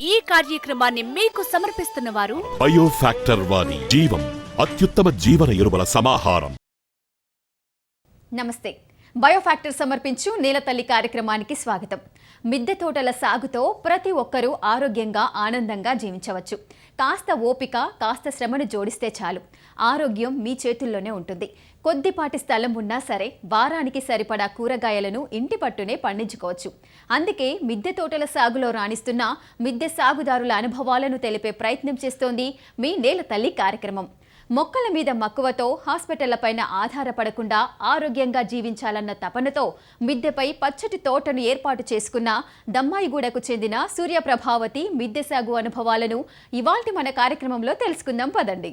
ఈ కార్యక్రమాన్ని మీకు సమర్పిస్తున్న వారు బయో ఫ్యాక్టర్ వారి జీవం అత్యుత్తమ జీవన ఎరువుల సమాహారం. నమస్తే. బయోఫ్యాక్టర్ సమర్పించు నీలతల్లి కార్యక్రమానికి స్వాగతం. మిద్దె తోటల సాగుతో ప్రతి ఒక్కరూ ఆరోగ్యంగా ఆనందంగా జీవించవచ్చు. కాస్త ఓపిక కాస్త శ్రమను జోడిస్తే చాలు. ఆరోగ్యం మీ చేతుల్లోనే ఉంటుంది. కొద్దిపాటి స్థలం ఉన్నా సరే వారానికి సరిపడా కూరగాయలను ఇంటి పట్టునే పండించుకోవచ్చు. అందుకే మిద్దె తోటల సాగులో రాణిస్తున్న మిద్దె సాగుదారుల అనుభవాలను తెలిపే ప్రయత్నం చేస్తోంది మీ నేల తల్లి కార్యక్రమం. మొక్కల మీద మక్కువతో హాస్పిటళ్ళపైన ఆధారపడకుండా ఆరోగ్యంగా జీవించాలన్న తపనతో మిద్దెపై పచ్చటి తోటను ఏర్పాటు చేసుకున్న దమ్మాయిగూడకు చెందిన సూర్యప్రభావతి మిద్దె సాగు అనుభవాలను ఇవాల్టి మన కార్యక్రమంలో తెలుసుకుందాం పదండి.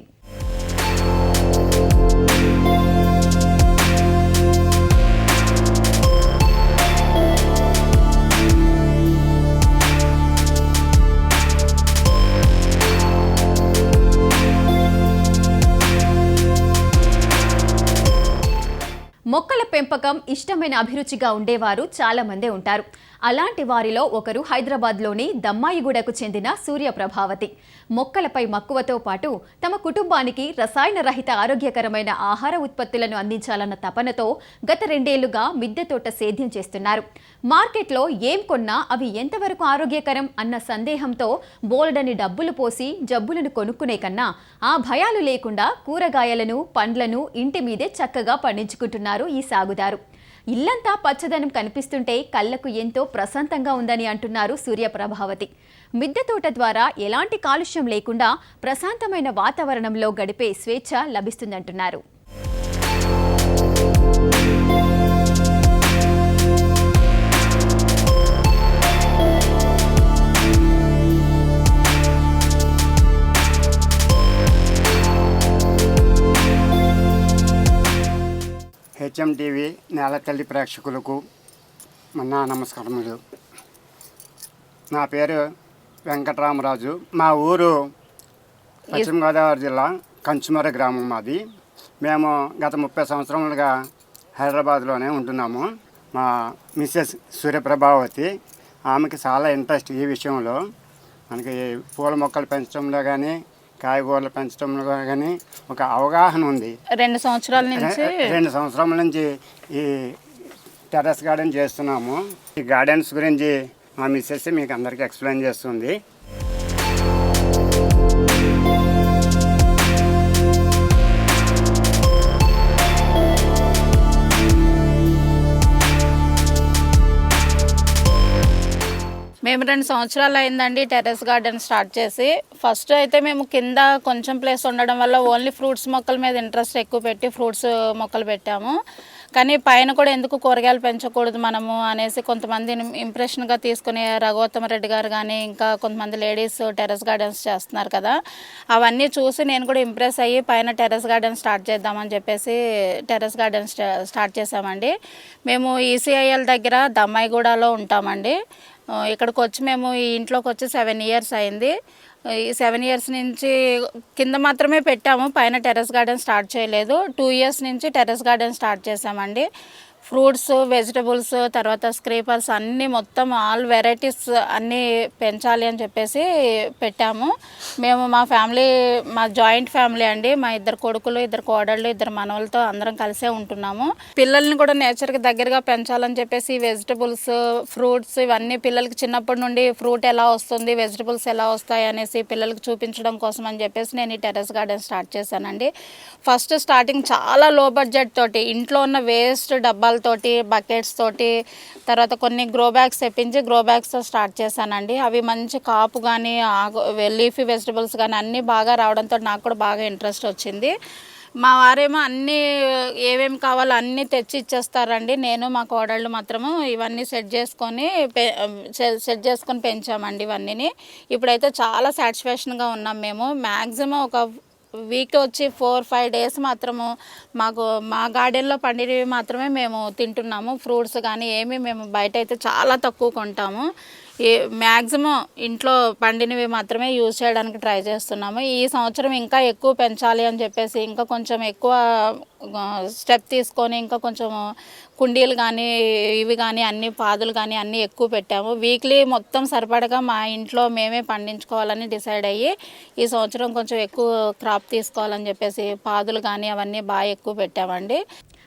మొక్కల పెంపకం ఇష్టమైన అభిరుచిగా ఉండేవారు చాలా మందే ఉంటారు. అలాంటి వారిలో ఒకరు హైదరాబాద్లోని దమ్మాయిగూడకు చెందిన సూర్యప్రభావతి మొక్కలపై మక్కువతో పాటు తమ కుటుంబానికి రసాయన రహిత ఆరోగ్యకరమైన ఆహార ఉత్పత్తులను అందించాలన్న తపనతో గత రెండేళ్ళుగా మిద్దె తోట సేద్యం చేస్తున్నారు. మార్కెట్లో ఏం కొన్నా అవి ఎంతవరకు ఆరోగ్యకరం అన్న సందేహంతో బోల్డని డబ్బులు పోసి జబ్బులను కొనుక్కునే కన్నా ఆ భయాలు లేకుండా కూరగాయలను పండ్లను ఇంటి మీదే చక్కగా పండించుకుంటున్నారు ఈ సాగుదారు. ఇల్లంతా పచ్చదనం కనిపిస్తుంటే కళ్ళకు ఎంతో ప్రశాంతంగా ఉందని అంటున్నారు సూర్యప్రభావతి. మిద్దె తోట ద్వారా ఎలాంటి కాలుష్యం లేకుండా ప్రశాంతమైన వాతావరణంలో గడిపే స్వేచ్ఛ లభిస్తుందంటున్నారు. హెచ్ఎం టీవీ నేలతల్లి ప్రేక్షకులకు నా నమస్కారములు. నా పేరు వెంకటరామరాజు. మా ఊరు పశ్చిమ గోదావరి జిల్లా కంచుమర గ్రామం మాది. మేము గత ముప్పై సంవత్సరములుగా హైదరాబాద్లోనే ఉంటున్నాము. మా మిస్సెస్ సూర్యప్రభావతి ఆమెకి చాలా ఇంట్రెస్ట్ ఈ విషయంలో. మనకి పూల మొక్కలు పెంచడంలో కానీ కాయగూరలు పెంచడంలో కానీ ఒక అవగాహన ఉంది. రెండు సంవత్సరాల నుంచి రెండు సంవత్సరాల నుంచి ఈ టెర్రస్ గార్డెన్ చేస్తున్నాము. ఈ గార్డెన్స్ గురించి మా మిస్సెస్ మీకు అందరికీ ఎక్స్ప్లెయిన్ చేస్తుంది. మేము రెండు సంవత్సరాలు అయిందండి టెర్రస్ గార్డెన్ స్టార్ట్ చేసి. ఫస్ట్ అయితే మేము కింద కొంచెం ప్లేస్ ఉండడం వల్ల ఓన్లీ ఫ్రూట్స్ మొక్కల మీద ఇంట్రెస్ట్ ఎక్కువ పెట్టి ఫ్రూట్స్ మొక్కలు పెట్టాము. కానీ పైన కూడా ఎందుకు కూరగాయలు పెంచకూడదు మనము అనేసి కొంతమంది ఇంప్రెషన్గా తీసుకుని రఘుత్తమ రెడ్డి గారు కానీ ఇంకా కొంతమంది లేడీస్ టెర్రస్ గార్డెన్స్ చేస్తున్నారు కదా. అవన్నీ చూసి నేను కూడా ఇంప్రెస్ అయ్యి పైన టెర్రస్ గార్డెన్ స్టార్ట్ చేద్దామని చెప్పేసి టెర్రస్ గార్డెన్ స్టార్ట్ చేసామండి. మేము ఈసీఐఎల్ దగ్గర దమ్మాయిగూడలో ఉంటామండి. ఇక్కడికి వచ్చి మేము ఈ ఇంట్లోకి వచ్చి సెవెన్ ఇయర్స్ అయింది. ఈ సెవెన్ ఇయర్స్ నుంచి కింద మాత్రమే పెట్టాము. పైన టెర్రస్ గార్డెన్ స్టార్ట్ చేయలేదు. టూ ఇయర్స్ నుంచి టెర్రస్ గార్డెన్ స్టార్ట్ చేసామండి ఫ్రూట్స్ వెజిటబుల్స్ తర్వాత స్క్రీపర్స్ అన్నీ మొత్తం ఆల్ వెరైటీస్ అన్నీ పెంచాలి అని చెప్పేసి పెట్టాము. మేము మా ఫ్యామిలీ మా జాయింట్ ఫ్యామిలీ అండి. మా ఇద్దరు కొడుకులు ఇద్దరు కోడళ్ళు ఇద్దరు మనవలతో అందరం కలిసే ఉంటున్నాము. పిల్లల్ని కూడా నేచర్కి దగ్గరగా పెంచాలని చెప్పేసి వెజిటబుల్స్ ఫ్రూట్స్ ఇవన్నీ పిల్లలకి చిన్నప్పటి నుండి ఫ్రూట్ ఎలా వస్తుంది వెజిటబుల్స్ ఎలా వస్తాయి అనేసి పిల్లలకి చూపించడం కోసం అని చెప్పేసి నేను ఈ టెర్రస్ గార్డెన్ స్టార్ట్ చేశానండి. ఫస్ట్ స్టార్టింగ్ చాలా లో బడ్జెట్ తోటి ఇంట్లో ఉన్న వేస్ట్ డబ్బాలు డబ్బాలతోటి బకెట్స్ తోటి తర్వాత కొన్ని గ్రో బ్యాగ్స్ తెప్పించి గ్రో బ్యాగ్స్తో స్టార్ట్ చేశానండి. అవి మంచి కాపు కానీ ఆకు లీఫీ వెజిటబుల్స్ కానీ అన్నీ బాగా రావడంతో నాకు కూడా బాగా ఇంట్రెస్ట్ వచ్చింది. మా వారేమో అన్నీ ఏమేమి కావాలో అన్నీ తెచ్చి ఇచ్చేస్తారండి. నేను మా కోడళ్ళు మాత్రము ఇవన్నీ సెట్ చేసుకొని పె- సెట్ చేసుకొని పెంచామండి ఇవన్నీని. ఇప్పుడైతే చాలా సాటిస్ఫాక్షన్గా ఉన్నాం మేము. మ్యాక్సిమం ఒక వీక్ వచ్చి ఫోర్ ఫైవ్ డేస్ మాత్రము మాకు మా గార్డెన్లో పండినవి మాత్రమే మేము తింటున్నాము. ఫ్రూట్స్ కానీ ఏమి మేము బయట అయితే చాలా తక్కువ కొంటాము. ఏ మ్యాక్సిమం ఇంట్లో పండినవి మాత్రమే యూజ్ చేయడానికి ట్రై చేస్తున్నాము. ఈ సంవత్సరం ఇంకా ఎక్కువ పెంచాలి అని చెప్పేసి ఇంకా కొంచెం ఎక్కువ స్టెప్ తీసుకొని ఇంకా కొంచెం కుండీలు కానీ ఇవి కానీ అన్ని పాదులు కానీ అన్నీ ఎక్కువ పెట్టాము. వీక్లీ మొత్తం సరిపడగా మా ఇంట్లో మేమే పండించుకోవాలని డిసైడ్ అయ్యి ఈ సంవత్సరం కొంచెం ఎక్కువ క్రాప్ తీసుకోవాలని చెప్పేసి పాదులు కానీ అవన్నీ బాగా ఎక్కువ పెట్టామండి.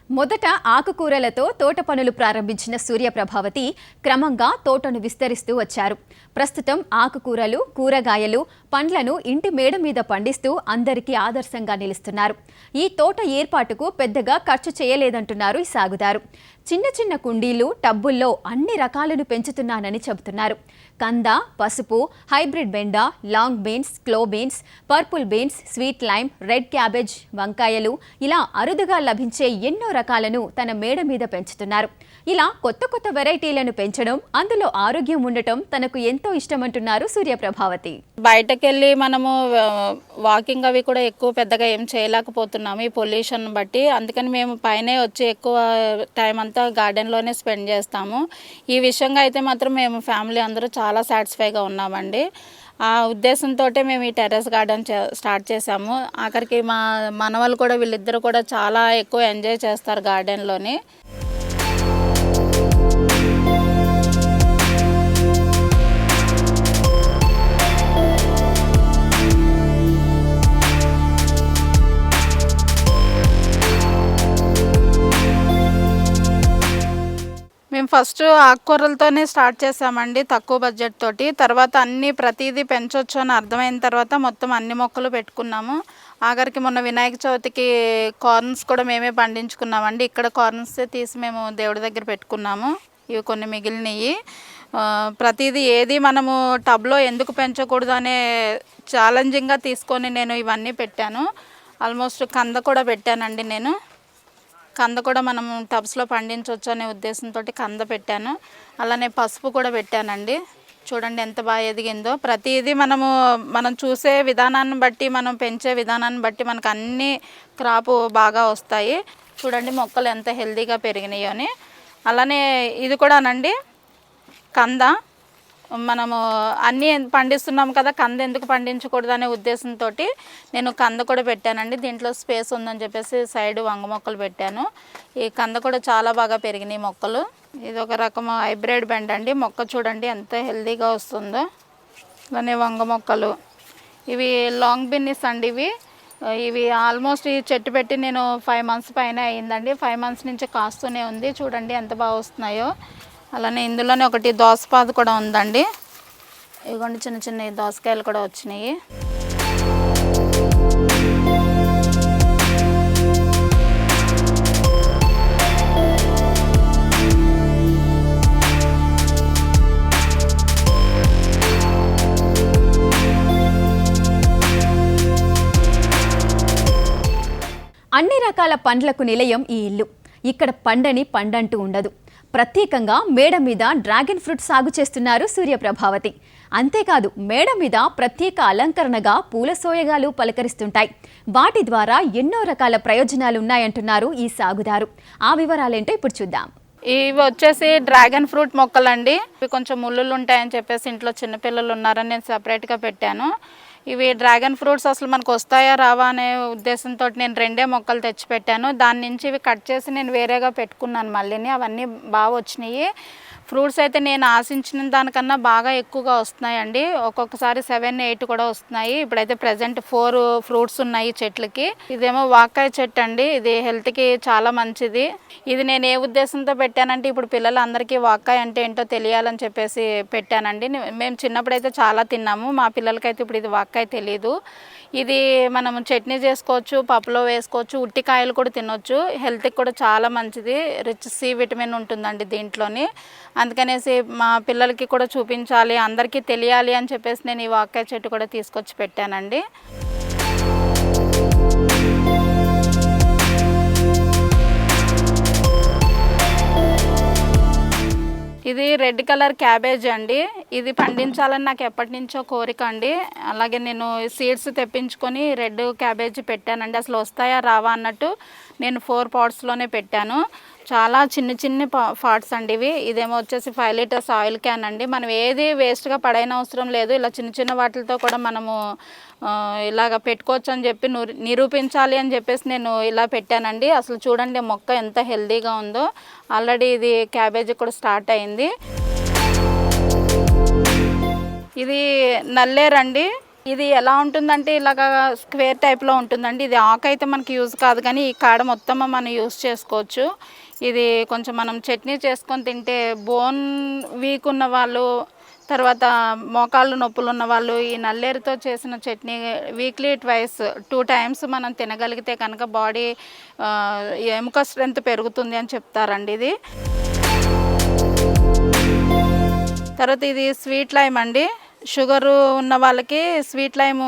మొదట ఆకుకూరలతో తోట పనులు ప్రారంభించిన సూర్యప్రభావతి క్రమంగా తోటను విస్తరిస్తూ వచ్చారు. ప్రస్తుతం ఆకుకూరలు కూరగాయలు పండ్లను ఇంటి మేడ మీద పండిస్తూ అందరికీ ఆదర్శంగా నిలుస్తున్నారు. ఈ తోట ఏర్పాటుకు పెద్దగా ఖర్చు చేయలేదంటున్నారు ఈ సాగుదారు. చిన్న చిన్న కుండీలు టబ్బుల్లో అన్ని రకాలను పెంచుతున్నానని చెబుతున్నారు. కంద పసుపు హైబ్రిడ్ బెండ long beans క్లో beans purple beans sweet lime red cabbage వంకాయలు ఇలా అరుదుగా లభించే ఎన్నో రకాలను తన మేడ మీద పెంచుతున్నారు. ఇలా కొత్త కొత్త వెరైటీలను పెంచడం అందులో ఆరోగ్యం ఉండటం తనకు ఎంతో ఇష్టమంటున్నారు సూర్యప్రభావతి బయటకెళ్ళి మనము వాకింగ్ అవి కూడా ఎక్కువ పెద్దగా ఏం చేయలేకపోతున్నాము ఈ పొల్యూషన్ బట్టి. అందుకని మేము పైనే వచ్చి ఎక్కువ టైం అంతా గార్డెన్లోనే స్పెండ్ చేస్తాము. ఈ విషయంగా అయితే మాత్రం మేము ఫ్యామిలీ అందరూ చాలా సాటిస్ఫైగా ఉన్నామండి. ఆ ఉద్దేశంతో మేము ఈ టెర్రస్ గార్డెన్ స్టార్ట్ చేసాము ఆఖరికి మా మనవాళ్ళు కూడా వీళ్ళిద్దరు కూడా చాలా ఎక్కువ ఎంజాయ్ చేస్తారు గార్డెన్లోని. ఫస్ట్ ఆకుకూరలతోనే స్టార్ట్ చేసామండి తక్కువ బడ్జెట్ తోటి. తర్వాత అన్ని ప్రతిదీ పెంచవచ్చు అని అర్థమైన తర్వాత మొత్తం అన్ని మొక్కలు పెట్టుకున్నాము. ఆఖరికి మొన్న వినాయక చవితికి కార్న్స్ కూడా మేమే పండించుకున్నామండి. ఇక్కడ కార్న్స్ తీసి మేము దేవుడి దగ్గర పెట్టుకున్నాము. ఇవి కొన్ని మిగిలినవి ప్రతిదీ ఏది మనము టబ్లో ఎందుకు పెంచకూడదు అనే ఛాలెంజింగ్గా తీసుకొని నేను ఇవన్నీ పెట్టాను. ఆల్మోస్ట్ కంద కూడా పెట్టానండి నేను. కంద కూడా మనం టబ్స్లో పండించవచ్చు అనే ఉద్దేశంతో కంద పెట్టాను. అలానే పసుపు కూడా పెట్టానండి. చూడండి ఎంత బాగా ఎదిగిందో. ప్రతిదీ మనము మనం చూసే విధానాన్ని బట్టి మనం పెంచే విధానాన్ని బట్టి మనకు అన్ని క్రాపు బాగా వస్తాయి. చూడండి మొక్కలు ఎంత హెల్దీగా పెరిగినాయో అని. అలానే ఇది కూడానండి కంద. మనము అన్నీ పండిస్తున్నాం కదా కంద ఎందుకు పండించకూడదు అనే ఉద్దేశంతో నేను కంద కూడా పెట్టానండి. దీంట్లో స్పేస్ ఉందని చెప్పేసి సైడ్ వంగ మొక్కలు పెట్టాను. ఈ కంద కూడా చాలా బాగా పెరిగినాయి మొక్కలు. ఇది ఒక రకం హైబ్రిడ్ బెండ్ అండి. మొక్క చూడండి ఎంత హెల్తీగా వస్తుందో. అలానే వంగ మొక్కలు. ఇవి లాంగ్ బిన్నీస్ అండి ఇవి. ఇవి ఆల్మోస్ట్ ఈ చెట్టు పెట్టి నేను ఫైవ్ మంత్స్ పైన అయిందండి. ఫైవ్ మంత్స్ నుంచి కాస్తూనే ఉంది. చూడండి ఎంత బాగా వస్తున్నాయో. అలానే ఇందులోనే ఒకటి దోసపాదు కూడా ఉందండి. ఇదిగోండి చిన్న చిన్న దోసకాయలు కూడా వచ్చినాయి. అన్ని రకాల పండ్లకు నిలయం ఈ ఇల్లు. ఇక్కడ పండని పండంటూ ఉండదు. ప్రత్యేకంగా మేడ మీద డ్రాగన్ ఫ్రూట్ సాగు చేస్తున్నారు సూర్యప్రభావతి. అంతేకాదు మేడ మీద ప్రత్యేక అలంకరణగా పూల సోయగాలు పలకరిస్తుంటాయి. వాటి ద్వారా ఎన్నో రకాల ప్రయోజనాలు ఉన్నాయంటున్నారు ఈ సాగుదారు. ఆ వివరాలేంటో ఇప్పుడు చూద్దాం. ఇవి వచ్చేసి డ్రాగన్ ఫ్రూట్ మొక్కలండి. ఇవి కొంచెం ముళ్ళులు ఉంటాయని చెప్పేసి ఇంట్లో చిన్నపిల్లలు ఉన్నారని నేను సపరేట్గా పెట్టాను. ఇవి డ్రాగన్ ఫ్రూట్స్ అసలు మనకు వస్తాయా రావా అనే ఉద్దేశంతో నేను రెండే మొక్కలు తెచ్చిపెట్టాను. దాని నుంచి ఇవి కట్ చేసి నేను వేరేగా పెట్టుకున్నాను మళ్ళీని. అవన్నీ బాగా వచ్చినాయి. ఫ్రూట్స్ అయితే నేను ఆశించిన దానికన్నా బాగా ఎక్కువగా వస్తున్నాయండి. ఒక్కొక్కసారి సెవెన్ ఎయిట్ కూడా వస్తున్నాయి. ఇప్పుడైతే ప్రజెంట్ ఫోర్ ఫ్రూట్స్ ఉన్నాయి చెట్లకి. ఇదేమో వాకాయ చెట్టు అండి. ఇది హెల్త్కి చాలా మంచిది. ఇది నేను ఏ ఉద్దేశంతో పెట్టానంటే ఇప్పుడు పిల్లలందరికీ వాకాయ అంటే ఏంటో తెలియాలని చెప్పేసి పెట్టానండి. మేము చిన్నప్పుడైతే చాలా తిన్నాము. మా పిల్లలకైతే ఇప్పుడు ఇది వాకాయ తెలియదు ఇది మనం చట్నీ చేసుకోవచ్చు పప్పులో వేసుకోవచ్చు ఉట్టికాయలు కూడా తినొచ్చు. హెల్త్కి కూడా చాలా మంచిది. రిచ్ సి విటమిన్ ఉంటుందండి దీంట్లోని. అందుకనేసి మా పిల్లలకి కూడా చూపించాలి అందరికీ తెలియాలి అని చెప్పేసి నేను ఈ వాకాయ చెట్టు కూడా తీసుకొచ్చి పెట్టానండి. ఇది రెడ్ కలర్ క్యాబేజ్ అండి. ఇది పండించాలని నాకు ఎప్పటి నుంచో కోరిక అండి. అలాగే నేను సీడ్స్ తెప్పించుకొని రెడ్ క్యాబేజ్ పెట్టానండి. అసలు వస్తాయా రావా అన్నట్టు నేను ఫోర్ పాట్స్లోనే పెట్టాను. చాలా చిన్న చిన్న పార్ట్స్ అండి ఇవి. ఇదేమో వచ్చేసి ఫైవ్ లీటర్స్ ఆయిల్ క్యాన్ అండి. మనం ఏది వేస్ట్గా పడైన అవసరం లేదు. ఇలా చిన్న చిన్న వాటితో కూడా మనము ఇలాగ పెట్టుకోవచ్చు అని చెప్పి నిరు- నిరూపించాలి అని చెప్పేసి నేను ఇలా పెట్టానండి. అసలు చూడండి మొక్క ఎంత హెల్దీగా ఉందో. ఆల్రెడీ ఇది క్యాబేజీ కూడా స్టార్ట్ అయింది. ఇది నల్లేరండి. ఇది ఎలా ఉంటుందంటే ఇలాగ స్క్వేర్ టైప్లో ఉంటుందండి. ఇది ఆకు అయితే మనకి యూజ్ కాదు కానీ ఈ కాడ మొత్తం మనం యూజ్ చేసుకోవచ్చు. ఇది కొంచెం మనం చట్నీ చేసుకొని తింటే బోన్ వీక్ ఉన్న వాళ్ళు తర్వాత మోకాళ్ళు నొప్పులు ఉన్న వాళ్ళు ఈ నల్లేరుతో చేసిన chutney weekly twice two times మనం తినగలిగితే కనుక బాడీ ఎముక స్ట్రెంత్ పెరుగుతుంది అని చెప్తారండి ఇది. తర్వాత ఇది స్వీట్ లైమ్ అండి. షుగర్ ఉన్న వాళ్ళకి స్వీట్ లైమ్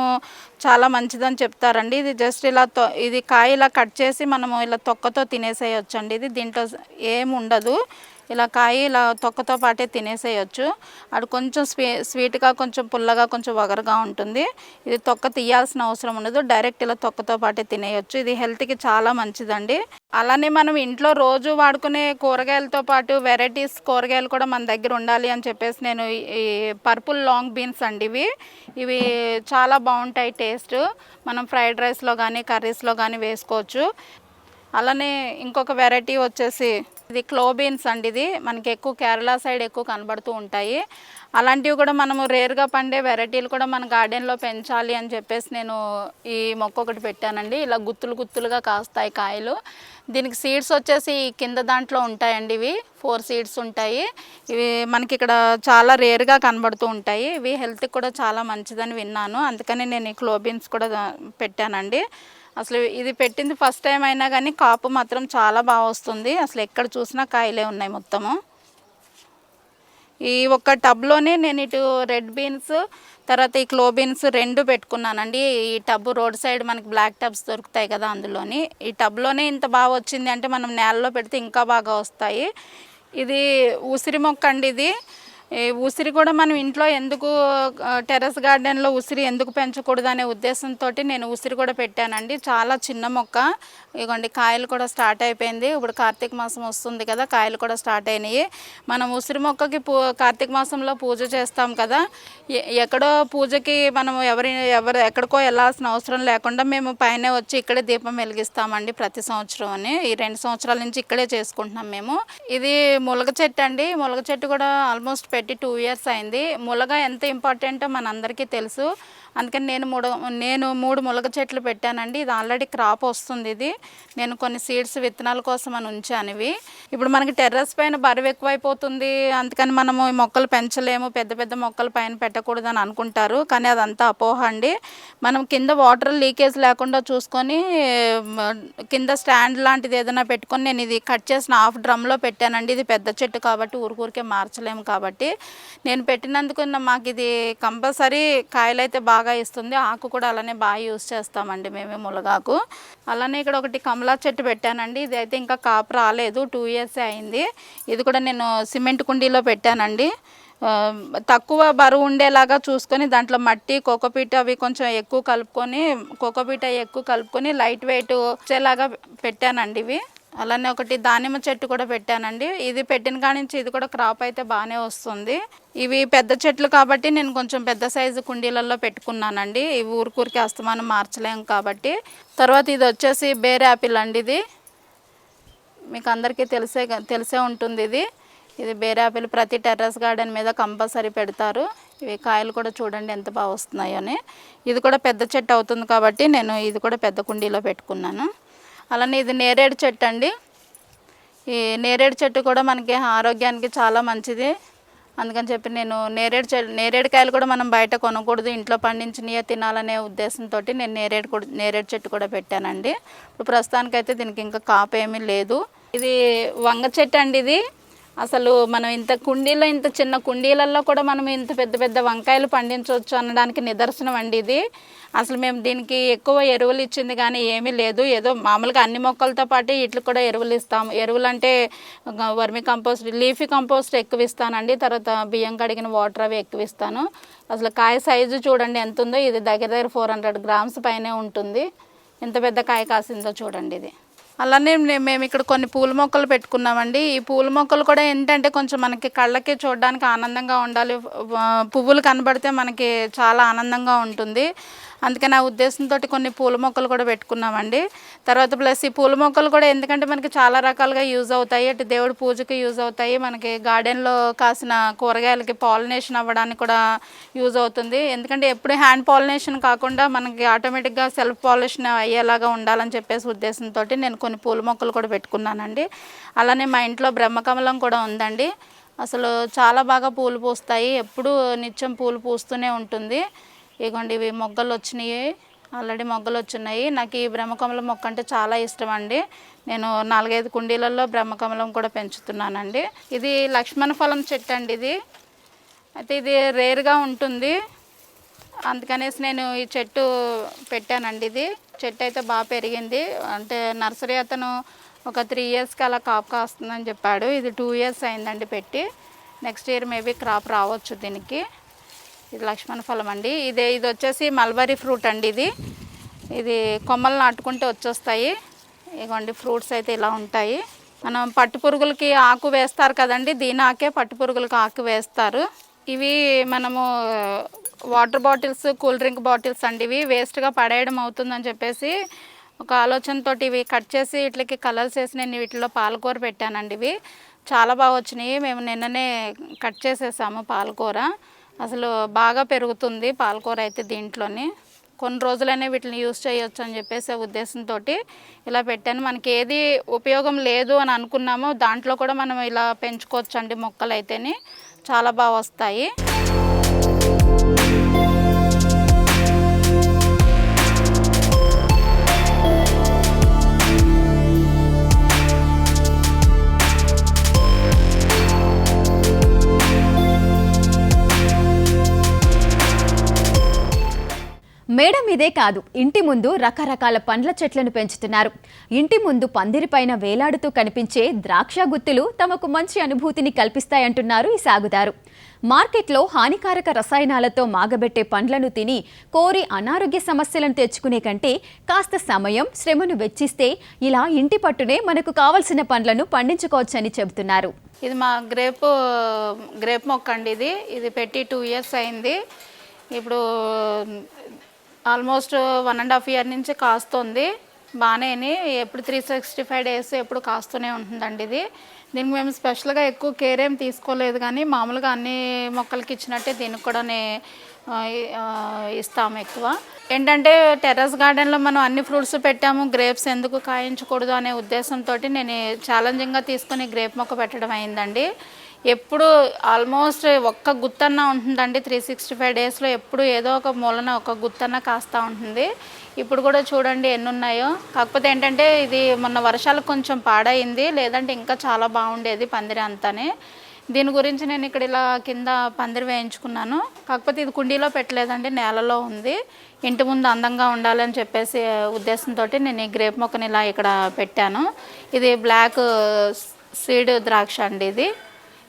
చాలా మంచిదని చెప్తారండి. ఇది జస్ట్ ఇలా తొ ఇది కాయ ఇలా కట్ చేసి మనము ఇలా తొక్కతో తినేసేయచ్చు అండి ఇది దీంట్లో ఏమి ఉండదు ఇలా కాయ ఇలా తొక్కతో పాటే తినేసేయచ్చు. అది కొంచెం స్వీ స్వీట్గా కొంచెం పుల్లగా కొంచెం వగరగా ఉంటుంది. ఇది తొక్క తీయాల్సిన అవసరం ఉండదు. డైరెక్ట్ ఇలా తొక్కతో పాటే తినేయచ్చు. ఇది హెల్త్కి చాలా మంచిదండి. అలానే మనం ఇంట్లో రోజు వాడుకునే కూరగాయలతో పాటు వెరైటీస్ కూరగాయలు కూడా మన దగ్గర ఉండాలి అని చెప్పేసి నేను ఈ- ఈ పర్పుల్ లాంగ్ బీన్స్ అండి ఇవి. ఇవి చాలా బాగుంటాయి టేస్ట్ మనం ఫ్రైడ్ రైస్లో కానీ కర్రీస్లో కానీ వేసుకోవచ్చు. అలానే ఇంకొక వెరైటీ వచ్చేసి ఇది క్లోబీన్స్ అండి ఇది. మనకి ఎక్కువ కేరళ సైడ్ ఎక్కువ కనబడుతూ ఉంటాయి. అలాంటివి కూడా మనము రేర్గా పండే వెరైటీలు కూడా మన గార్డెన్లో పెంచాలి అని చెప్పేసి నేను ఈ మొక్క ఒకటి పెట్టానండి. ఇలా గుత్తులు గుత్తులుగా కాస్తాయి కాయలు. దీనికి సీడ్స్ వచ్చేసి కింద దాంట్లో ఉంటాయండి ఇవి. ఫోర్ సీడ్స్ ఉంటాయి. ఇవి మనకి ఇక్కడ చాలా రేర్గా కనబడుతూ ఉంటాయి. ఇవి హెల్త్కి కూడా చాలా మంచిదని విన్నాను. అందుకని నేను ఈ క్లోబిన్స్ కూడా పెట్టానండి. అసలు ఇది పెట్టింది ఫస్ట్ టైం అయినా కానీ కాపు మాత్రం చాలా బాగా వస్తుంది. అసలు ఎక్కడ చూసినా కాయలే ఉన్నాయి మొత్తము. ఈ ఒక్క టబ్లోనే నేను ఇటు రెడ్ బీన్స్ తర్వాత ఈ క్లో బీన్స్ రెండు పెట్టుకున్నానండి. ఈ టబ్ రోడ్ సైడ్ మనకి బ్లాక్ టబ్స్ దొరుకుతాయి కదా అందులోని. ఈ టబ్లోనే ఇంత బాగా వచ్చింది అంటే మనం నేలలో పెడితే ఇంకా బాగా వస్తాయి. ఇది ఉసిరి మొక్క అండి ఇది. ఈ ఉసిరి కూడా మనం ఇంట్లో ఎందుకు టెర్రస్ గార్డెన్లో ఉసిరి ఎందుకు పెంచకూడదు అనే ఉద్దేశంతో నేను ఉసిరి కూడా పెట్టానండి. చాలా చిన్న మొక్క. ఇగోండి కాయలు కూడా స్టార్ట్ అయిపోయింది. ఇప్పుడు కార్తీక మాసం వస్తుంది కదా కాయలు కూడా స్టార్ట్ అయినాయి. మనం ఉసిరి మొక్కకి పూ కార్తీక మాసంలో పూజ చేస్తాం కదా. ఎ- ఎక్కడో పూజకి మనం ఎవరి ఎవరు ఎక్కడికో వెళ్ళాల్సిన అవసరం లేకుండా మేము పైన వచ్చి ఇక్కడే దీపం వెలిగిస్తామండి ప్రతి సంవత్సరం అని. ఈ రెండు సంవత్సరాల నుంచి ఇక్కడే చేసుకుంటున్నాం మేము. ఇది ములగ చెట్టు అండి. ములగ చెట్టు కూడా ఆల్మోస్ట్ పెట్టి టూ ఇయర్స్ అయింది. ములగ ఎంత ఇంపార్టెంటో మనందరికీ తెలుసు. అందుకని నేను మూడు నేను మూడు ములగ చెట్లు పెట్టానండి. ఇది ఆల్రెడీ క్రాప్ వస్తుంది ఇది. నేను కొన్ని సీడ్స్ విత్తనాల కోసం అని ఉంచాను ఇవి. ఇప్పుడు మనకి టెర్రస్ పైన బరువు ఎక్కువైపోతుంది. అందుకని మనము ఈ మొక్కలు పెంచలేము. పెద్ద పెద్ద మొక్కలు పైన పెట్టకూడదు అని అనుకుంటారు. కానీ అదంతా అపోహ అండి. మనం కింద వాటర్ లీకేజ్ లేకుండా చూసుకొని కింద స్టాండ్ లాంటిది ఏదైనా పెట్టుకొని నేను ఇది కట్ చేసిన హాఫ్ డ్రమ్లో పెట్టానండి. ఇది పెద్ద చెట్టు కాబట్టి ఊరికూరికే మార్చలేము కాబట్టి. నేను పెట్టినందుకున్న మాకు ఇది కంపల్సరీ కాయలైతే బాగా బాగా ఇస్తుంది ఆకు కూడా అలానే బాగా యూస్ చేస్తామండి మేము ములగాకు అలానే ఇక్కడ ఒకటి కమలా చెట్టు పెట్టానండి. ఇది అయితే ఇంకా కాపు రాలేదు. టూ ఇయర్స్ అయింది. ఇది కూడా నేను సిమెంట్ కుండీలో పెట్టానండి. తక్కువ బరువు ఉండేలాగా చూసుకొని దాంట్లో మట్టి కోకోపీట అవి కొంచెం ఎక్కువ కలుపుకొని కోకోపీట అవి ఎక్కువ కలుపుకొని లైట్ వెయిట్ వచ్చేలాగా పెట్టానండి ఇవి. అలానే ఒకటి దానిమ్మ చెట్టు కూడా పెట్టానండి. ఇది పెట్టిన కాడి నుంచి ఇది కూడా క్రాప్ అయితే బాగానే వస్తుంది. ఇవి పెద్ద చెట్లు కాబట్టి నేను కొంచెం పెద్ద సైజు కుండీలలో పెట్టుకున్నానండి. ఇవి ఊరికూరికి అస్తమానం మార్చలేము కాబట్టి. తర్వాత ఇది వచ్చేసి బేర్ యాపిల్ అండి ఇది. మీకు అందరికీ తెలిసే తెలిసే ఉంటుంది ఇది. ఇది బేర్ యాపిల్ ప్రతి టెర్రస్ గార్డెన్ మీద కంపల్సరీ పెడతారు. ఇవి కాయలు కూడా చూడండి ఎంత బాగా వస్తున్నాయో అని ఇది కూడా పెద్ద చెట్టు అవుతుంది కాబట్టి నేను ఇది కూడా పెద్ద కుండీలో పెట్టుకున్నాను. అలానే ఇది నేరేడు చెట్టు అండి. ఈ నేరేడు చెట్టు కూడా మనకి ఆరోగ్యానికి చాలా మంచిది. అందుకని చెప్పి నేను నేరేడు చెట్టు నేరేడుకాయలు కూడా మనం బయట కొనకూడదు. ఇంట్లో పండించినయే తినాలనే ఉద్దేశంతో నేను నేరేడు కూడా నేరేడు చెట్టు కూడా పెట్టానండి. ఇప్పుడు ప్రస్తుతానికైతే దీనికి ఇంకా కాపు ఏమీ లేదు. ఇది వంగ చెట్టు అండి ఇది. అసలు మనం ఇంత కుండీలో ఇంత చిన్న కుండీలలో కూడా మనం ఇంత పెద్ద పెద్ద వంకాయలు పండించవచ్చు అనడానికి నిదర్శనం అండి ఇది. అసలు మేము దీనికి ఎక్కువ ఎరువులు ఇచ్చింది కానీ ఏమీ లేదు. ఏదో మామూలుగా అన్ని మొక్కలతో పాటు వీటికి కూడా ఎరువులు ఇస్తాము ఎరువులు అంటే వర్మి కంపోస్ట్ లీఫీ కంపోస్ట్ ఎక్కువ ఇస్తానండి. తర్వాత బియ్యం కడిగిన వాటర్ అవి ఎక్కువ ఇస్తాను. అసలు కాయ సైజు చూడండి ఎంత ఉందో. ఇది దగ్గర దగ్గర ఫోర్ హండ్రెడ్ గ్రామ్స్ పైనే ఉంటుంది. ఎంత పెద్ద కాయ కాసిందో చూడండి ఇది. అలానే మేము ఇక్కడ కొన్ని పూల మొక్కలు పెట్టుకున్నామండి. ఈ పూల మొక్కలు కూడా ఏంటంటే కొంచెం మనకి కళ్ళకి చూడడానికి ఆనందంగా ఉండాలి. పువ్వులు కనబడితే మనకి చాలా ఆనందంగా ఉంటుంది. అందుకని ఆ ఉద్దేశంతో కొన్ని పూల మొక్కలు కూడా పెట్టుకున్నామండి. తర్వాత ప్లస్ ఈ పూల మొక్కలు కూడా ఎందుకంటే మనకి చాలా రకాలుగా యూజ్ అవుతాయి. అటు దేవుడి పూజకి యూజ్ అవుతాయి. మనకి గార్డెన్లో కాసిన కూరగాయలకి పాలినేషన్ అవ్వడానికి కూడా యూజ్ అవుతుంది. ఎందుకంటే ఎప్పుడు హ్యాండ్ పాలినేషన్ కాకుండా మనకి ఆటోమేటిక్గా సెల్ఫ్ పాలినేషన్ అయ్యేలాగా ఉండాలని చెప్పేసి ఉద్దేశంతో నేను కొన్ని పూల మొక్కలు కూడా పెట్టుకున్నానండి. అలానే మా ఇంట్లో బ్రహ్మకమలం కూడా ఉందండి. అసలు చాలా బాగా పూలు పూస్తాయి. ఎప్పుడూ నిత్యం పూలు పూస్తూనే ఉంటుంది. ఇగోండి ఇవి మొగ్గలు వచ్చినాయి. ఆల్రెడీ మొగ్గలు వచ్చినాయి. నాకు ఈ బ్రహ్మకమలం మొక్క అంటే చాలా ఇష్టం అండి నేను నాలుగైదు కుండీలలో బ్రహ్మకమలం కూడా పెంచుతున్నానండి. ఇది లక్ష్మణ ఫలం చెట్టు అండి ఇది. అయితే ఇది రేర్గా ఉంటుంది. అందుకనేసి నేను ఈ చెట్టు పెట్టానండి ఇది. చెట్టు అయితే బాగా పెరిగింది. అంటే నర్సరీ అతను ఒక త్రీ ఇయర్స్కి అలా కాపు కాస్తుందని చెప్పాడు. ఇది టూ ఇయర్స్ అయిందండి పెట్టి. నెక్స్ట్ ఇయర్ మేబీ క్రాప్ రావచ్చు దీనికి. ఇది లక్ష్మణ ఫలం అండి. ఇదే ఇది వచ్చేసి మల్బరీ ఫ్రూట్ అండి ఇది. ఇది కొమ్మలు నాటుకుంటే వచ్చేస్తాయి. ఇగోండి ఫ్రూట్స్ అయితే ఇలా ఉంటాయి. మనం పట్టు పురుగులకి ఆకు వేస్తారు కదండి దీని ఆకే పట్టు పురుగులకి ఆకు వేస్తారు. ఇవి మనము water bottles cool drink bottles అండి ఇవి. వేస్ట్గా పడేయడం అవుతుందని చెప్పేసి ఒక ఆలోచనతో ఇవి కట్ చేసి వీటికి కలర్స్ వేసి నేను వీటిలో పాలకూర పెట్టానండి ఇవి. చాలా బాగా వచ్చినాయి. మేము నిన్ననే కట్ చేసేసాము పాలకూర. అసలు బాగా పెరుగుతుంది పాలకూర అయితే దీంట్లోని. కొన్ని రోజులనే వీటిని యూస్ చేయొచ్చు అని చెప్పేసి ఉద్దేశంతో ఇలా పెట్టాను. మనకి ఏది ఉపయోగం లేదు అని అనుకున్నామో దాంట్లో కూడా మనం ఇలా పెంచుకోవచ్చు అండి మొక్కలు అయితేనే చాలా బాగా వస్తాయి. మేడ మీదే కాదు ఇంటి ముందు రకరకాల పండ్ల చెట్లను పెంచుతున్నారు. ఇంటి ముందు పందిరిపైన వేలాడుతూ కనిపించే ద్రాక్ష గుత్తులు తమకు మంచి అనుభూతిని కల్పిస్తాయంటున్నారు ఈ సాగుదారు. మార్కెట్లో హానికారక రసాయనాలతో మాగబెట్టే పండ్లను తిని కోరి అనారోగ్య సమస్యలను తెచ్చుకునే కంటే కాస్త సమయం శ్రమను వెచ్చిస్తే ఇలా ఇంటి పట్టునే మనకు కావలసిన పండ్లను పండించుకోవచ్చని చెబుతున్నారు. ఇది మా గ్రేప్ గ్రేప్ మొక్క అండి ఇది. ఇది పెట్టి టూ ఇయర్స్ అయింది. ఇప్పుడు almost one and half year నుంచి కాస్తుంది. బాగానే ఎప్పుడు త్రీ సిక్స్టీ ఫైవ్ డేస్ ఎప్పుడు కాస్తూనే ఉంటుందండి ఇది. దీనికి మేము స్పెషల్గా ఎక్కువ కేర్ ఏం తీసుకోలేదు కానీ మామూలుగా అన్ని మొక్కలకి ఇచ్చినట్టే దీనికి కూడా ఇస్తాము ఎక్కువ. ఏంటంటే టెర్రస్ గార్డెన్లో మనం అన్ని ఫ్రూట్స్ పెట్టాము. గ్రేప్స్ ఎందుకు కాయించకూడదు అనే ఉద్దేశంతో నేను ఛాలెంజింగ్గా తీసుకుని గ్రేప్ మొక్క పెట్టడం అయిందండి. ఎప్పుడు ఆల్మోస్ట్ ఒక్క గుత్తన్న ఉంటుందండి త్రీ సిక్స్టీ ఫైవ్ డేస్లో ఎప్పుడు ఏదో ఒక మూలన ఒక గుత్తన్న కాస్తూ ఉంటుంది. ఇప్పుడు కూడా చూడండి ఎన్ని ఉన్నాయో కాకపోతే ఏంటంటే ఇది మొన్న వర్షాలు కొంచెం పాడైంది. లేదంటే ఇంకా చాలా బాగుండేది పందిరి అంతానే. దీని గురించి నేను ఇక్కడ ఇలా కింద పందిరి వేయించుకున్నాను. కాకపోతే ఇది కుండీలో పెట్టలేదండి నేలలో ఉంది. ఇంటి ముందు అందంగా ఉండాలని చెప్పేసి ఉద్దేశంతో నేను ఈ గ్రేప్ మొక్కని ఇలా ఇక్కడ పెట్టాను. ఇది బ్లాక్ సీడ్ ద్రాక్ష అండి ఇది.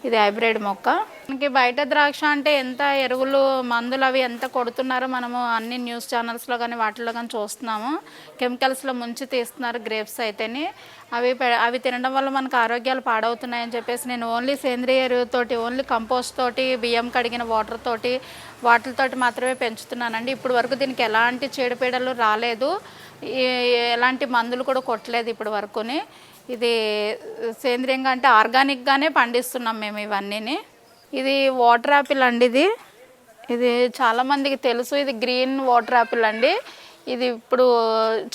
ఇది హైబ్రిడ్ మొక్క. మనకి బయట ద్రాక్ష అంటే ఎంత ఎరువులు మందులు అవి ఎంత కొడుతున్నారో మనము అన్ని న్యూస్ ఛానల్స్లో కానీ వాటిలో కానీ చూస్తున్నాము. కెమికల్స్లో ముంచి తీస్తున్నారు గ్రేప్స్ అయితేని. అవి అవి తినడం వల్ల మనకు ఆరోగ్యాలు పాడవుతున్నాయని చెప్పేసి నేను ఓన్లీ సేంద్రియ ఎరువుతోటి ఓన్లీ కంపోస్ట్ తోటి బియ్యం కడిగిన వాటర్ తోటి వాటితోటి మాత్రమే పెంచుతున్నానండి. ఇప్పుడు వరకు దీనికి ఎలాంటి చీడపీడలు రాలేదు. ఎలాంటి మందులు కూడా కొట్టలేదు ఇప్పటి వరకుని. ఇది సేంద్రియంగా అంటే ఆర్గానిక్గానే పండిస్తున్నాం మేము ఇవన్నీని. ఇది వాటర్ యాపిల్ అండి ఇది. ఇది చాలామందికి తెలుసు ఇది గ్రీన్ వాటర్ యాపిల్ అండి. ఇది ఇప్పుడు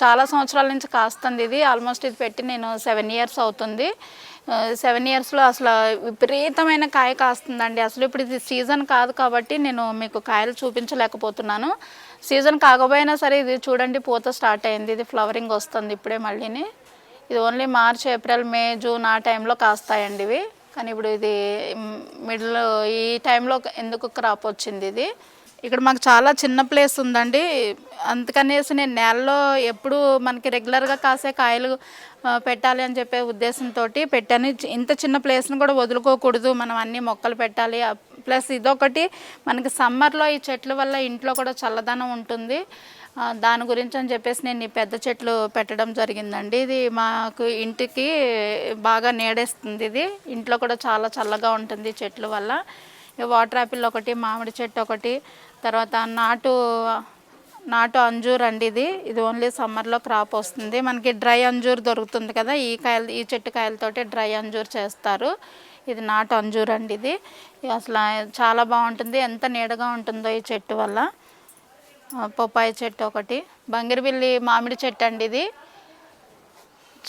చాలా సంవత్సరాల నుంచి కాస్తుంది ఇది. ఆల్మోస్ట్ ఇది పెట్టి నేను సెవెన్ ఇయర్స్ అవుతుంది. సెవెన్ ఇయర్స్లో అసలు విపరీతమైన కాయ కాస్తుందండి. అసలు ఇప్పుడు ఇది సీజన్ కాదు కాబట్టి నేను మీకు కాయలు చూపించలేకపోతున్నాను. సీజన్ కాకపోయినా సరే ఇది చూడండి పూత స్టార్ట్ అయింది. ఇది ఫ్లవరింగ్ వస్తుంది ఇప్పుడే మళ్ళీని. ఇది only March April May June ఆ టైంలో కాస్తాయండి ఇవి. కానీ ఇప్పుడు ఇది మిడిల్ ఈ టైంలో ఎందుకు క్రాప్ వచ్చింది ఇది? ఇక్కడ మాకు చాలా చిన్న ప్లేస్ ఉందండి. అందుకనేసి నేను నేలలో ఎప్పుడు మనకి రెగ్యులర్గా కాసే కాయలు పెట్టాలి అని చెప్పే ఉద్దేశంతో పెట్టాను. ఇంత చిన్న ప్లేస్ని కూడా వదులుకోకూడదు. మనం అన్ని మొక్కలు పెట్టాలి. ప్లస్ ఇదొకటి మనకి సమ్మర్లో ఈ చెట్ల వల్ల ఇంట్లో కూడా చల్లదనం ఉంటుంది. దాని గురించి అని చెప్పేసి నేను ఈ పెద్ద చెట్లు పెట్టడం జరిగిందండి. ఇది మాకు ఇంటికి బాగా నీడేస్తుంది ఇది. ఇంట్లో కూడా చాలా చల్లగా ఉంటుంది ఈ చెట్ల వల్ల. వాటర్ యాపిల్ ఒకటి మామిడి చెట్టు ఒకటి తర్వాత నాటు నాటు అంజూర్ అండి ఇది. ఇది ఓన్లీ సమ్మర్లో క్రాప్ వస్తుంది. మనకి డ్రై అంజూర్ దొరుకుతుంది కదా ఈ కాయలు ఈ చెట్టు కాయలతోటి డ్రై అంజూర్ చేస్తారు. ఇది నాటు అంజూర్ అండి ఇది ఇది. అసలు చాలా బాగుంటుంది. ఎంత నీడగా ఉంటుందో ఈ చెట్టు వల్ల. పొప్పాయి చెట్టు ఒకటి. బంగిరిబిల్లి మామిడి చెట్టు అండి ఇది.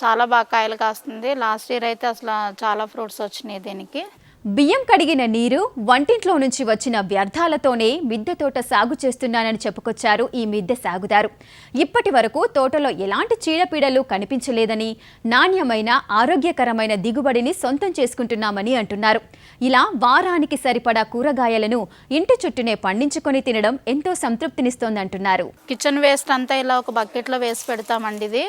చాలా బాగా కాయలు కాస్తుంది. లాస్ట్ ఇయర్ అయితే అసలు చాలా ఫ్రూట్స్ వచ్చినాయి దీనికి. బియ్యం కడిగిన నీరు వంటింట్లో నుంచి వచ్చిన వ్యర్థాలతోనే మిద్దె తోట సాగు చేస్తున్నానని చెప్పుకొచ్చారు ఈ మిద్దె సాగుదారు. ఇప్పటి వరకు తోటలో ఎలాంటి చీడపీడలు కనిపించలేదని నాణ్యమైన ఆరోగ్యకరమైన దిగుబడిని సొంతం చేసుకుంటున్నామని అంటున్నారు. ఇలా వారానికి సరిపడా కూరగాయలను ఇంటి చుట్టూనే పండించుకొని తినడం ఎంతో సంతృప్తినిస్తోందంటున్నారు. కిచెన్ వేస్ట్ అంతా ఇలా ఒక బకెట్లో వేసి పెడతామండి ఇది.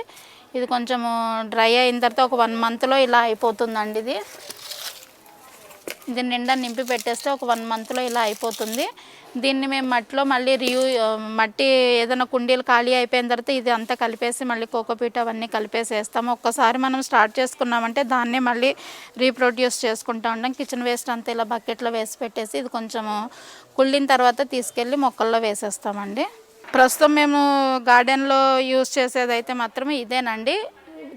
ఇది కొంచెం డ్రై అయిన తర్వాత ఒక వన్ మంత్లో ఇలా అయిపోతుందండి ఇది. దీని నిండా నింపి పెట్టేస్తే ఒక వన్ మంత్లో ఇలా అయిపోతుంది. దీన్ని మేము మట్టిలో మళ్ళీ రియూ మట్టి ఏదైనా కుండీలు ఖాళీ అయిపోయిన తర్వాత ఇది అంతా కలిపేసి మళ్ళీ కోకోపీట్ అవన్నీ కలిపేసి వేస్తాము. ఒక్కసారి మనం స్టార్ట్ చేసుకున్నామంటే దాన్నే మళ్ళీ రీప్రొడ్యూస్ చేసుకుంటా ఉంటాం కిచెన్ వేస్ట్ అంతా ఇలా బకెట్లో వేసి పెట్టేసి ఇది కొంచెము కుళ్ళిన తర్వాత తీసుకెళ్ళి మొక్కల్లో వేసేస్తామండి. ప్రస్తుతం మేము గార్డెన్లో యూస్ చేసేదైతే మాత్రం ఇదేనండి.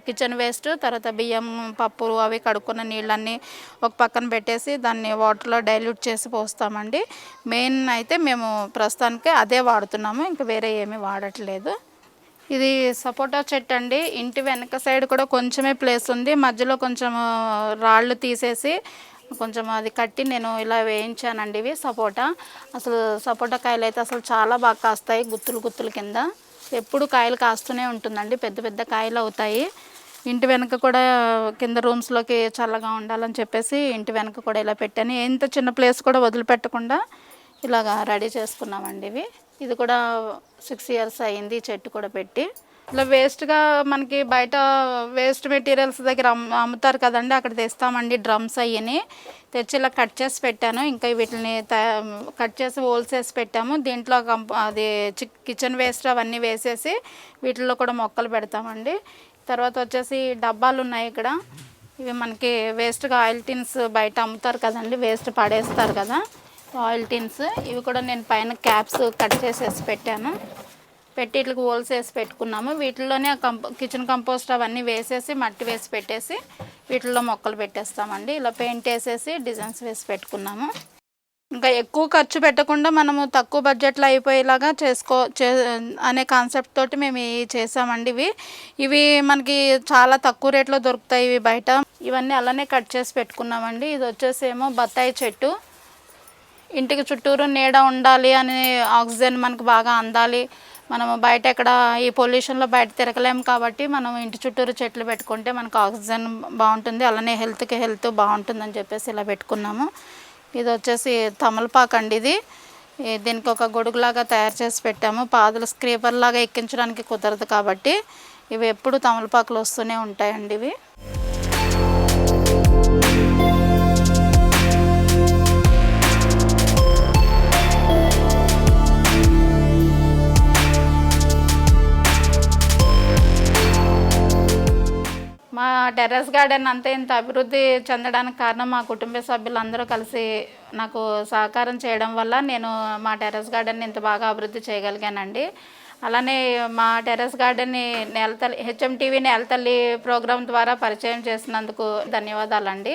కిచెన్ వేస్ట్ తర్వాత బియ్యం పప్పు అవి కడుక్కున్న నీళ్ళన్నీ ఒక పక్కన పెట్టేసి దాన్ని వాటర్లో డైల్యూట్ చేసి పోస్తామండి. మెయిన్ అయితే మేము ప్రస్తుతానికి అదే వాడుతున్నాము ఇంకా వేరే ఏమీ వాడట్లేదు. ఇది సపోటా చెట్టు అండి. ఇంటి వెనక సైడ్ కూడా కొంచెమే ప్లేస్ ఉంది. మధ్యలో కొంచెం రాళ్ళు తీసేసి కొంచెం అది కట్టి నేను ఇలా వేయించానండి ఇవి సపోటా. అసలు సపోటా కాయలు అయితే అసలు చాలా బాగా కాస్తాయి గుత్తులు గుత్తుల కింద. ఎప్పుడు కాయలు కాస్తూనే ఉంటుందండి పెద్ద పెద్ద కాయలు అవుతాయి. ఇంటి వెనక కూడా కింద రూమ్స్లోకి చల్లగా ఉండాలని చెప్పేసి ఇంటి వెనక కూడా ఇలా పెట్టాను. ఎంత చిన్న ప్లేస్ కూడా వదిలిపెట్టకుండా ఇలాగా రెడీ చేసుకున్నామండి ఇవి. ఇది కూడా సిక్స్ ఇయర్స్ అయింది చెట్టు కూడా పెట్టి. ఇట్లా వేస్ట్గా మనకి బయట వేస్ట్ మెటీరియల్స్ దగ్గర అమ్ము అమ్ముతారు కదండి అక్కడ తెస్తామండి డ్రమ్స్ అయ్యని. తెచ్చి ఇలా కట్ చేసి పెట్టాను. ఇంకా వీటిని కట్ చేసి హోల్సేసి పెట్టాము. దీంట్లో అది చి- కిచెన్ వేస్ట్ అవన్నీ వేసేసి వీటిల్లో కూడా మొక్కలు పెడతామండి. తర్వాత వచ్చేసి డబ్బాలు ఉన్నాయి ఇక్కడ. ఇవి మనకి వేస్ట్గా ఆయిల్ టిన్స్ బయట అమ్ముతారు కదండి వేస్ట్ పడేస్తారు కదా ఆయిల్ టిన్స్ ఇవి కూడా నేను పైన క్యాప్స్ కట్ చేసేసి పెట్టాను. పెట్టి ఇట్లకి హోల్స్ వేసి పెట్టుకున్నాము. వీటిల్లోనే కంప కిచెన్ కంపోస్ట్ అవన్నీ వేసేసి మట్టి వేసి పెట్టేసి వీటిల్లో మొక్కలు పెట్టేస్తామండి. ఇలా పెయింట్ వేసేసి డిజైన్స్ వేసి పెట్టుకున్నాము. ఇంకా ఎక్కువ ఖర్చు పెట్టకుండా మనము తక్కువ బడ్జెట్లో అయిపోయేలాగా చేసుకో చే అనే కాన్సెప్ట్ తోటి మేము చేసామండి ఇవి. ఇవి మనకి చాలా తక్కువ రేట్లో దొరుకుతాయి ఇవి బయట. ఇవన్నీ అలానే కట్ చేసి పెట్టుకున్నామండి. ఇది వచ్చేసి ఏమో బత్తాయి చెట్టు. ఇంటికి చుట్టూరు నీడ ఉండాలి అనే ఆక్సిజన్ మనకు బాగా అందాలి. మనం బయట ఎక్కడ ఈ పొల్యూషన్లో బయట తిరగలేము కాబట్టి మనం ఇంటి చుట్టూరు చెట్లు పెట్టుకుంటే మనకు ఆక్సిజన్ బాగుంటుంది అలానే హెల్త్కి హెల్త్ బాగుంటుందని చెప్పేసి ఇలా పెట్టుకున్నాము. ఇది వచ్చేసి తమలపాకు అండి ఇది. దీనికి ఒక గొడుగులాగా తయారు చేసి పెట్టాము. పాదులు స్క్రీపర్ లాగా ఎక్కించడానికి కుదరదు కాబట్టి ఇవి ఎప్పుడు తమలపాకులు వస్తూనే ఉంటాయండి ఇవి. మా టెర్రస్ గార్డెన్ అంతా ఇంత అభివృద్ధి చెందడానికి కారణం మా కుటుంబ సభ్యులందరూ కలిసి నాకు సహకారం చేయడం వల్ల నేను మా టెర్రస్ గార్డెన్ ఇంత బాగా అభివృద్ధి చేయగలిగానండి. అలానే మా టెర్రస్ గార్డెన్ని నేలతల్లి హెచ్ఎం టీవీ నేలతల్లి ప్రోగ్రాం ద్వారా పరిచయం చేసినందుకు ధన్యవాదాలండి.